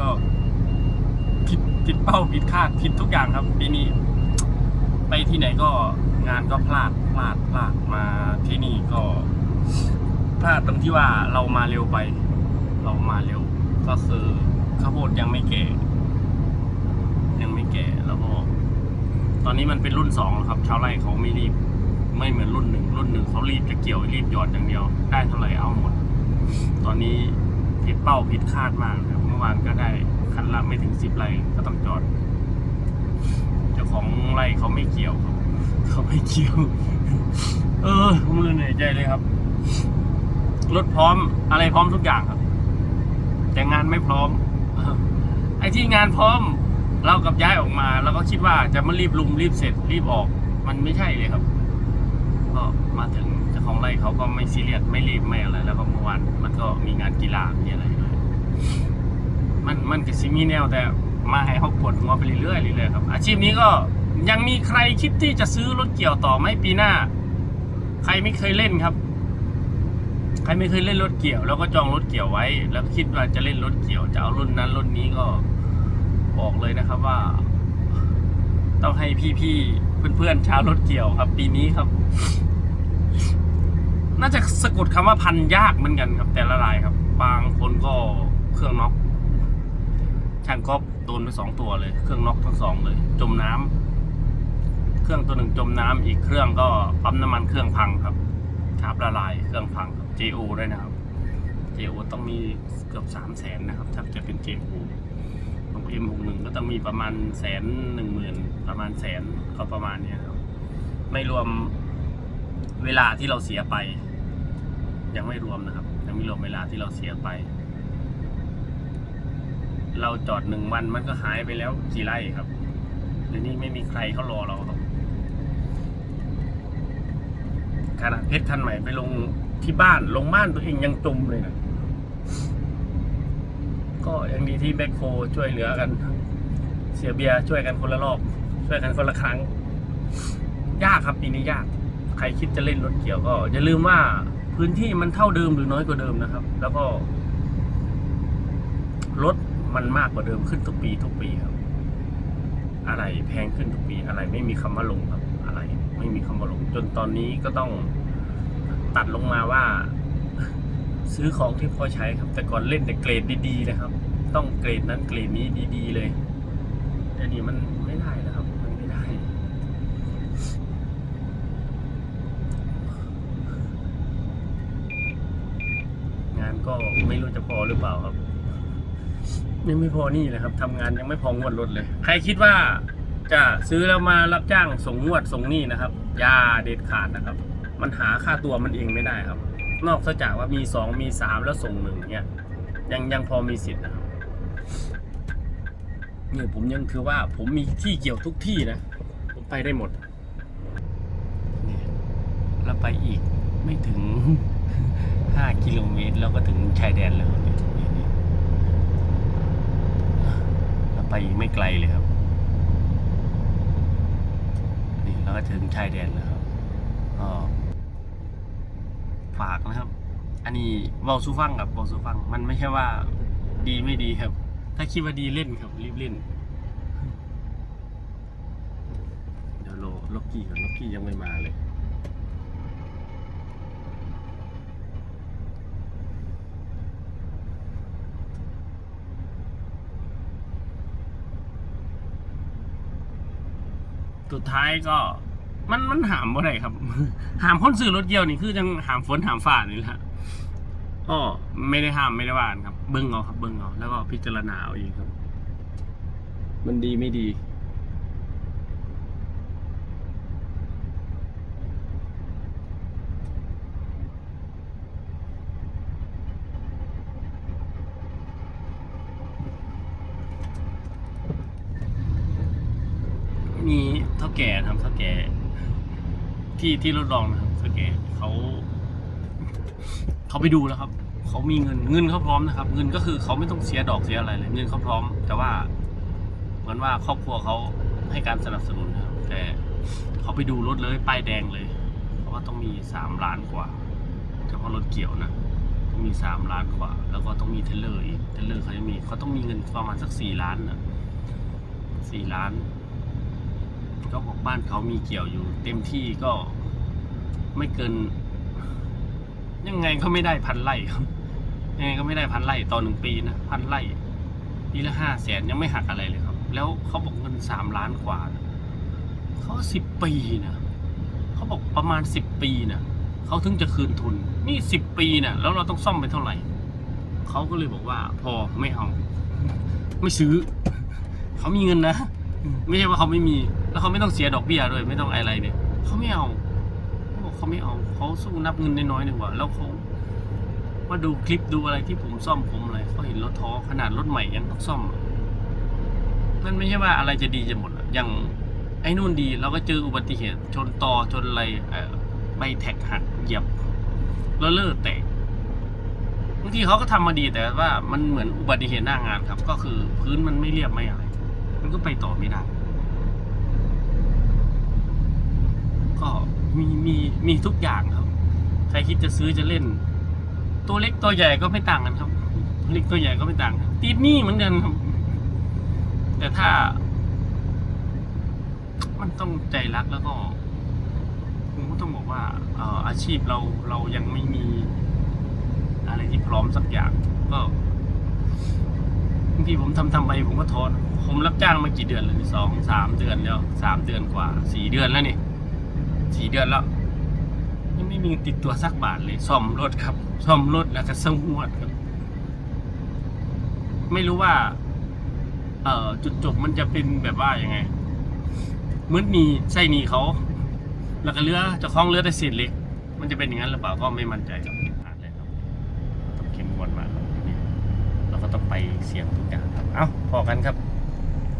ก็ผิดผิดเป้าผิดคาดผิดทุกอย่างครับปีนี้ ไปที่ไหนก็งานก็พลาดพลาดพลาดมาที่นี่ก็ พลาดตรงที่ว่าเรามาเร็วไป เรามาเร็ว ก็คือข้าวโพดยังไม่แก่ ยังไม่แก่แล้วก็ตอนนี้มันเป็นรุ่นสองแล้วครับ ชาวไร่เขาไม่รีบ ไม่เหมือนรุ่นหนึ่งรุ่นหนึ่งเขารีบจะเกี่ยวรีบหยอดอย่างเดียว ได้เท่าไหร่เอาหมด ตอนนี้ ดเป้าผิดคาดมากนะครับเมื่อวานก็ได้คันละไม่ถึงสิบไร่ก็ต้องจอด เจ้าของไร่เขาไม่เกี่ยวครับเขาไม่เกี่ยว เออผมเลยเหนื่อยใจเลยครับรถพร้อมอะไรพร้อมทุกอย่างครับ แต่งานไม่พร้อมไอ้ที่งานพร้อมเรากับย้ายออกมาเราก็คิดว่าจะมารีบลุมรีบเสร็จรีบออก มันไม่ใช่เลยครับ เของไรเขาก็ไม่ซีเรียสไม่รีบไม่อะไร แล้วก็เมื่อวานมันก็มีงานกีฬามีอะไรด้วยมันมันก็ซิมีแนวแต่มาให้เขาปวดหัวไปเรื่อยๆเรื่อยๆครับ อาชีพนี้ก็ยังมีใครคิดที่จะซื้อรถเกี่ยวต่อไหมปีหน้า ใครไม่เคยเล่นครับ ใครไม่เคยเล่นรถเกี่ยว แล้วก็จองรถเกี่ยวไว้ แล้วคิดว่าจะเล่นรถเกี่ยวจะเอารุ่นนั้นรุ่นนี้ก็บอกเลยนะครับว่า ต้องให้พี่ๆเพื่อนๆชาวรถเกี่ยวครับ ปีนี้ครับ น่าจะสะกดคำว่าพันยากเหมือนกันครับ แต่ละรายครับ บางคนก็เครื่องน็อกช่างก๊อฟโดนไปสองตัวเลย เครื่องน็อกทั้งสองเลย จมน้ำเครื่องตัวหนึ่งจมน้ำอีกเครื่องก็ปั๊มน้ำมันเครื่องพังครับชาร์ปละลายเครื่องพังครับ JO ด้วยนะครับ JO ต้องมีเกือบสามแสนนะครับถ้าจะเป็น JO ของ M61 ก็ต้องมีประมาณแสนหนึ่งหมื่นประมาณแสนก็ประมาณนี้ครับ ไม่รวมเวลาที่เราเสียไป ยังไม่รวมนะครับ ยังไม่รวมเวลาที่เราเสียไป เราจอดหนึ่งวันมันก็หายไปแล้วกี่ไร่ครับเดี๋ยวนี้ไม่มีใครเขารอเราครับขนาดเพชรคันใหม่ไปลงที่บ้านลงบ้านตัวเองยังจมเลยนะก็ยังดีที่แบคโคช่วยเหลือกัน เสียเบียช่วยกันคนละรอบ ช่วยกันคนละครั้ง ยากครับปีนี้ยาก ใครคิดจะเล่นรถเกี่ยวก็อย่าลืมว่า พื้นที่มันเท่าเดิมหรือน้อยกว่าเดิมนะครับ แล้วก็รถมันมากกว่าเดิมขึ้นทุกปีทุกปีครับ อะไรแพงขึ้นทุกปีอะไรไม่มีคำว่าลงครับ อะไร ไม่มีคำว่าลง จนตอนนี้ก็ต้องตัดลงมาว่า ซื้อของที่พอใช้ครับ แต่ก่อนเล่นแต่เกรดดีๆนะครับ ต้องเกรดนั้นเกรดนี้ดี ๆ เลยแต่นี่มันไม่ได้แล้วครับ มันไม่ได้ งาน ก็ไม่รู้จะพอหรือเปล่าครับยังไม่พอนี่เลยครับทำงานยังไม่พองวดรถเลย ใครคิดว่าจะซื้อแล้วมารับจ้างส่งงวดส่งนี่นะครับอย่าเด็ดขาดนะครับ มันหาค่าตัวมันเองไม่ได้ครับ นอกจากว่ามีสองมีสามแล้วส่งหนึ่งเนี้ยยังยังพอมีสิทธิ์นะครับเนี่ยผมยังคือว่าผมมีที่เกี่ยวทุกที่นะ ผมไปได้หมดเนี่ยแล้วไปอีกไม่ถึง ห้ากิโลเมตรแล้วก็ถึงชายแดนแล้วเนี่ยนี่นี่แล้วไปอีกไม่ไกลเลยครับ นี่แล้วก็ถึงชายแดนแล้วครับก็ฝากนะครับ อันนี้เบาซูฟังครับเบาซูฟัง มันไม่ใช่ว่าดีไม่ดีครับ ถ้าคิดว่าดีเล่นครับ รีบเล่น เดี๋ยวโลล็อกกี้ก่อนล็อกกี้ยังไม่มาเลย สุดท้ายก็มันมันหามบ่ได้ครับ หามคนซื้อรถเกี่ยวนี่คือจังหามฝนหามฝ่านี่แหละก็ไม่ได้ห้ามไม่ได้ว่านครับ เบิ้งเอาครับ เบิ้งเอาแล้วก็พิจารณาเอาเองครับ มันดีไม่ดี มีเท่าแก่ทำเท่าแก่ ที่ที่รถรองนะครับเท่าแก่เขาเขาไปดูแล้วครับเขามีเงินเงินเขาพร้อมนะครับ เงินก็คือเขาไม่ต้องเสียดอกเสียอะไรเลย เงินเขาพร้อม แต่ว่าเหมือนว่าครอบครัวเขาให้การสนับสนุนนะครับ แต่เขาไปดูรถเลยป้ายแดงเลยเพราะว่าต้องมีสามล้านกว่าเฉพาะรถเกี่ยวนะต้องมีสามล้านกว่า แล้วก็ต้องมีเทเลอร์อีกเทเลอร์เขาจะมีเขาต้องมีเงินประมาณสักสี่ล้านนะสี่ล้าน ก็บอกบ้านเขามีเกี่ยวอยู่เต็มที่ก็ไม่เกิน ยังไงก็ไม่ได้พันไร่ครับยังไงก็ไม่ได้พันไร่ต่อหนึ่งปีนะพันไร่ปีละห้าแสนยังไม่หักอะไรเลยครับ แล้วเขาบอกเงินสามล้านกว่านะเขาสิบปีนะเขาบอกประมาณสิบปีนะเขาถึงจะคืนทุน นี่สิบปีนะแล้วเราต้องซ่อมไปเท่าไหร่เขาก็เลยบอกว่า พอไม่เอา ไม่ซื้อ เขามีเงินนะ ไม่ใช่ว่าเขาไม่มี แล้วเขาไม่ต้องเสียดอกเบี้ยด้วยไม่ต้องอะไรเนี่ยเขาไม่เอาเขาบอกเขาไม่เอาเขาสู้นับเงินน้อยๆดีกว่า แล้วเขามาดูคลิปดูอะไรที่ผมซ่อมผมอะไรเขาเห็นรถท้อขนาดรถใหม่ยังต้องซ่อมมันไม่ใช่ว่าอะไรจะดีจะหมดอะอย่างไอ้นู่นดีเราก็เจออุบัติเหตุ ชนต่อชนอะไรใบแท็กหักเหยียบแล้วเลอะแตกบางทีเขาก็ทำมาดีแต่ว่ามันเหมือนอุบัติเหตุหน้างานครับ ก็คือพื้นมันไม่เรียบไม่อะไร มันก็ไปต่อไม่ได้ ก็มีมีมีทุกอย่างครับ ใครคิดจะซื้อจะเล่น ตัวเล็กตัวใหญ่ก็ไม่ต่างกันครับตัวเล็กตัวใหญ่ก็ไม่ต่างติดนี้เหมือนกันครับ แต่ถ้า มันต้องใจรักแล้วก็ผมก็ต้องบอกว่าอาชีพเราเรายังไม่มี อะไรที่พร้อมสักอย่างก็ บางทีผมทำทำไปผมก็ท้อนผมรับจ้างมากี่เดือนแล้วนี่สองสามเดือนแล้วสามเดือนกว่าสี่เดือนแล้วนี่สี่เดือนแล้วยังไม่มีติดตัวสักบาทเลยซ่อมรถครับซ่อมรถแล้วก็สงวดครับ ไม่รู้ว่า เอ่อจุดจบมันจะเป็นแบบว่ายังไงเหมือนมีไส้นีเขา แล้วก็เรือจะคล้องเรือแต่เศษเหล็ก มันจะเป็นอย่างนั้นหรือเปล่าก็ไม่มั่นใจครับต้องเข้มงวดมากครับนี่เรา ก็ต้องไปเสี่ยงทุกอย่างครับ เอ้าพอกันครับ